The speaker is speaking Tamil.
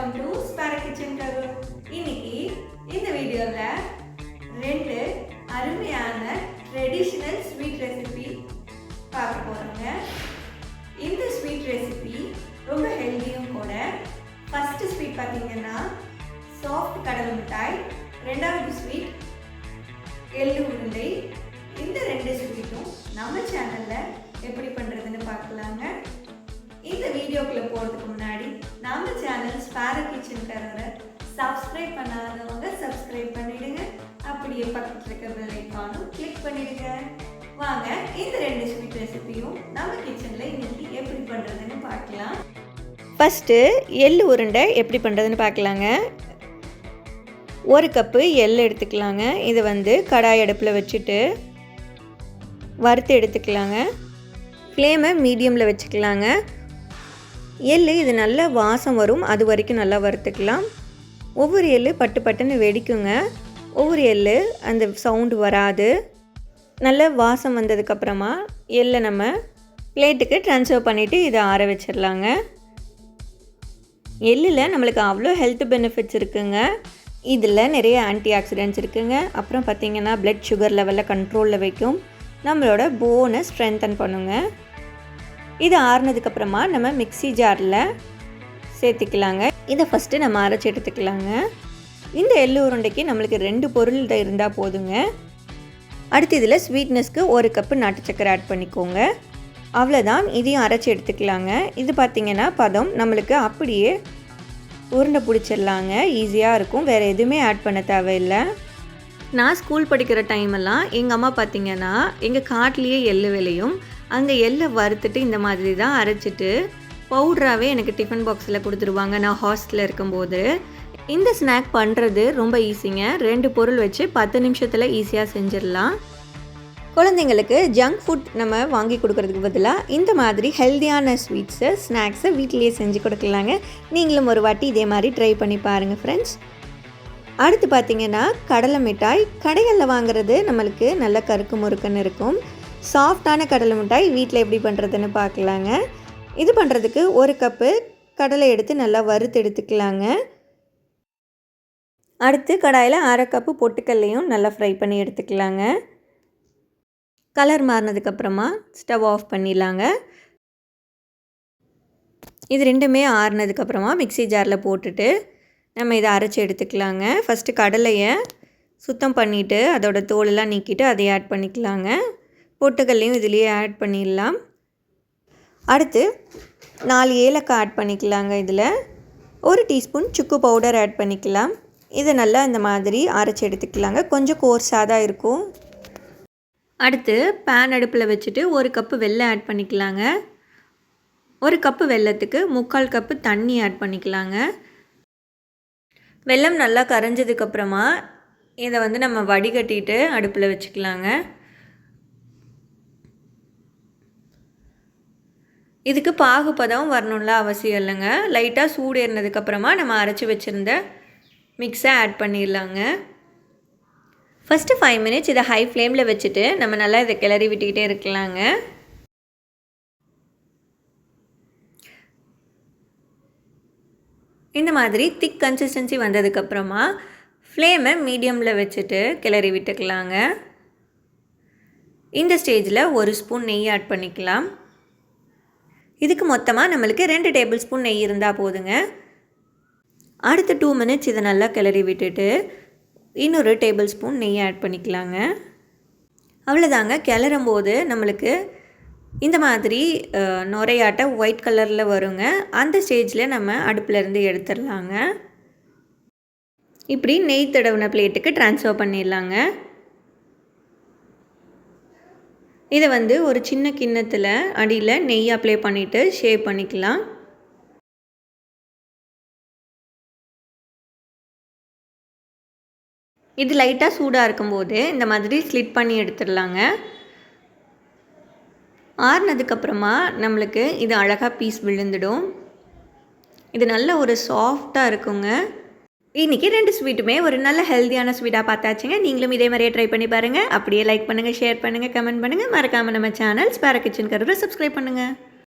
வெல்கம் டு ஸ்பார கிச்சன் கரு இன்னைக்கு இந்த வீடியோவில் ரெண்டு அருமையான ட்ரெடிஷ்னல் ஸ்வீட் ரெசிபி பார்க்க போகிறோங்க இந்த ஸ்வீட் ரெசிபி ரொம்ப ஹெல்த்தியும் கூட. ஃபஸ்ட்டு ஸ்வீட் பார்த்தீங்கன்னா சாஃப்ட் கடலை மிட்டாய் ரெண்டாவது ஸ்வீட் எள்ளு உருண்டை. இந்த ரெண்டு ஸ்வீட்டும் நம்ம சேனலில் எப்படி பண்ணுறதுன்னு பார்க்கலாங்க. இந்த வீடியோக்குள்ளே போகிறதுக்கு முன்னாடி நம்ம சேனல் ஸ்பேர கிச்சன் கரரை சப்ஸ்கிரைப் பண்ணாதவங்க சப்ஸ்கிரைப் பண்ணிடுங்க. அப்படியே பக்கத்தில் இருக்கிற பெல் ஐக்கானும் கிளிக் பண்ணிடுங்க. வாங்க இந்த ரெண்டு ஸ்வீட் ரெசிபியும் நம்ம கிச்சனில் இன்னைக்கு எப்படி பண்ணுறதுன்னு பார்க்கலாம். ஃபஸ்ட்டு எள் உருண்டை எப்படி பண்ணுறதுன்னு பார்க்கலாங்க. ஒரு கப்பு எள் எடுத்துக்கலாங்க. இதை வந்து கடாய் அடுப்பில் வச்சுட்டு வறுத்து எடுத்துக்கலாங்க. ஃப்ளேமை மீடியமில் வச்சுக்கலாங்க. எள் இது நல்லா வாசம் வரும். அது வரைக்கும் நல்லா வறுத்துக்கலாம். ஒவ்வொரு எள் பட்டு பட்டுன்னு வெடிக்குங்க. ஒவ்வொரு எள் அந்த சவுண்டு வராது. நல்ல வாசம் வந்ததுக்கப்புறமா எள்ளை நம்ம பிளேட்டுக்கு ட்ரான்ஸ்ஃபர் பண்ணிவிட்டு இதை ஆற வச்சிடலாங்க எள்ளில் நம்மளுக்கு அவ்வளோ ஹெல்த் பெனிஃபிட்ஸ் இருக்குங்க. இதில் நிறைய ஆன்டி ஆக்சிடென்ட்ஸ் இருக்குங்க. அப்புறம் பார்த்திங்கன்னா பிளட் சுகர் லெவலில் கண்ட்ரோலில் வைக்கும். நம்மளோட போனை ஸ்ட்ரென்தன் பண்ணுங்கள் இது ஆறுனதுக்கப்புறமா நம்ம மிக்சி ஜாரில் சேர்த்துக்கலாங்க. இதை ஃபஸ்ட்டு நம்ம அரைச்சி எடுத்துக்கலாங்க. இந்த எள்ளு உருண்டைக்கு நம்மளுக்கு ரெண்டு பொருள் இருந்தால் போதுங்க. அடுத்து இதில் ஸ்வீட்னஸ்க்கு ஒரு கப்பு நாட்டு சக்கரை ஆட் பண்ணிக்கோங்க. அவ்வளோதான் இதையும் அரைச்சி எடுத்துக்கலாங்க. இது பார்த்திங்கன்னா பதம் நம்மளுக்கு அப்படியே உருண்டை பிடிச்சிடலாங்க. ஈஸியாக இருக்கும். வேறு எதுவுமே ஆட் பண்ண தேவையில்லை. நான் ஸ்கூல் படிக்கிற டைமெல்லாம் எங்கள் அம்மா பார்த்திங்கன்னா எங்கள் காட்டிலேயே எள்ளு விலையும் அந்த எள்ளை வறுத்துட்டு இந்த மாதிரி தான் அரைச்சிட்டு பவுட்ராகவே எனக்கு டிஃபன் பாக்ஸில் கொடுத்துருவாங்க. நான் ஹாஸ்டலில் இருக்கும்போது. இந்த ஸ்நாக் பண்ணுறது ரொம்ப ஈஸிங்க. ரெண்டு பொருள் வச்சு பத்து நிமிஷத்தில் ஈஸியாக செஞ்சிடலாம். குழந்தைங்களுக்கு ஜங்க் ஃபுட் நம்ம வாங்கி கொடுக்கறதுக்கு பதிலாக இந்த மாதிரி ஹெல்த்தியான ஸ்வீட்ஸு ஸ்நாக்ஸை வீட்டிலேயே செஞ்சு கொடுக்கலாங்க. நீங்களும் ஒரு வாட்டி இதே மாதிரி ட்ரை பண்ணி பாருங்கள் ஃப்ரெண்ட்ஸ் அடுத்து பார்த்திங்கன்னா கடலை மிட்டாய். கடைகளில் வாங்குறது நம்மளுக்கு நல்ல கருக்கு முறுக்குன்னு இருக்கும். சாஃப்டான கடலை மிட்டாய் வீட்டில் எப்படி பண்ணுறதுன்னு பார்க்கலாங்க. இது பண்ணுறதுக்கு ஒரு கப்பு கடலை எடுத்து நல்லா வறுத்து எடுத்துக்கலாங்க. அடுத்து கடாயில் அரை கப்பு பொட்டுக்கல்லையும் நல்லா ஃப்ரை பண்ணி எடுத்துக்கலாங்க. கலர் மாறினதுக்கப்புறமா ஸ்டவ் ஆஃப் பண்ணிடலாங்க. இது ரெண்டுமே ஆறுனதுக்கப்புறமா மிக்சி ஜாரில் போட்டுட்டு நம்ம இதை அரைச்சி எடுத்துக்கலாங்க. ஃபஸ்ட்டு கடலையை சுத்தம் பண்ணிவிட்டு அதோட தோலெல்லாம் நீக்கிட்டு அதை ஆட் பண்ணிக்கலாங்க. பொட்டுக்கல்லையும் இதுலேயே ஆட் பண்ணிடலாம். அடுத்து நாலு ஏலக்காய் ஆட் பண்ணிக்கலாங்க இதில். ஒரு டீஸ்பூன் சுக்கு பவுடர் ஆட் பண்ணிக்கலாம். இதை நல்லா இந்த மாதிரி அரைச்சி எடுத்துக்கலாங்க. கொஞ்சம் கோர்ஸாக தான் இருக்கும். அடுத்து பேன் அடுப்பில் வச்சுட்டு ஒரு கப்பு வெள்ளை ஆட் பண்ணிக்கலாங்க. ஒரு கப்பு வெல்லத்துக்கு முக்கால் கப்பு தண்ணி ஆட் பண்ணிக்கலாங்க. வெல்லம் நல்லா கரைஞ்சதுக்கப்புறமா இதை வந்து நம்ம வடிகட்டிட்டு அடுப்பில் வச்சுக்கலாங்க. இதுக்கு பாகுபதம் வரணும்ல அவசியம் இல்லைங்க. லைட்டாக சூடு ஏறினதுக்கப்புறமா நம்ம அரைச்சி வச்சுருந்த மிக்ஸை ஆட் பண்ணிடலாங்க. ஃபஸ்ட்டு ஃபைவ் மினிட்ஸ் இதை ஹை ஃப்ளேமில் வச்சுட்டு நம்ம நல்லா இதை கிளறி விட்டுக்கிட்டே இருக்கலாங்க. இந்த மாதிரி திக் கன்சிஸ்டன்சி வந்ததுக்கப்புறமா ஃப்ளேமை மீடியமில் வச்சுட்டு கிளறி விட்டுக்கலாங்க. இந்த ஸ்டேஜில் ஒரு ஸ்பூன் நெய் ஆட் பண்ணிக்கலாம். இதுக்கு மொத்தமாக நம்மளுக்கு ரெண்டு டேபிள் ஸ்பூன் நெய் இருந்தால் போதுங்க. அடுத்த டூ மினிட்ஸ் இதை நல்லா கிளறி விட்டுட்டு இன்னொரு டேபிள் ஸ்பூன் நெய் ஆட் பண்ணிக்கலாங்க. அவ்வளோதாங்க கிளறும் போது நம்மளுக்கு இந்த மாதிரி நுரையாட்டை ஒயிட் கலரில் வருங்க. அந்த ஸ்டேஜில் நம்ம அடுப்பிலேருந்து எடுத்துடலாங்க. இப்படி நெய் தடவின பிளேட்டுக்கு ட்ரான்ஸ்ஃபர் பண்ணிடலாங்க. இதை வந்து ஒரு சின்ன கிண்ணத்தில் அடியில் நெய் அப்ளை பண்ணிவிட்டு ஷேப் பண்ணிக்கலாம். இது லைட்டாக சூடாக இருக்கும்போது இந்த மாதிரி ஸ்லிட் பண்ணி எடுத்துடலாங்க. ஆறுனதுக்கப்புறமா நம்மளுக்கு இது அழகாக பீஸ் விழுந்துடும். இது நல்ல ஒரு சாஃப்டாக இருக்குங்க. இன்றைக்கி ரெண்டு ஸ்வீட்டுமே ஒரு நல்ல ஹெல்த்தியான ஸ்வீட்டாக பார்த்தாச்சுங்க. நீங்களும் இதே மாதிரியே ட்ரை பண்ணி பாருங்கள் அப்படியே லைக் பண்ணுங்கள் ஷேர் பண்ணுங்கள் கமெண்ட் பண்ணுங்கள் மறக்காமல் நம்ம சேனல் ஸ்பேர கிச்சன் கருவை சப்ஸ்கிரைப் பண்ணுங்கள்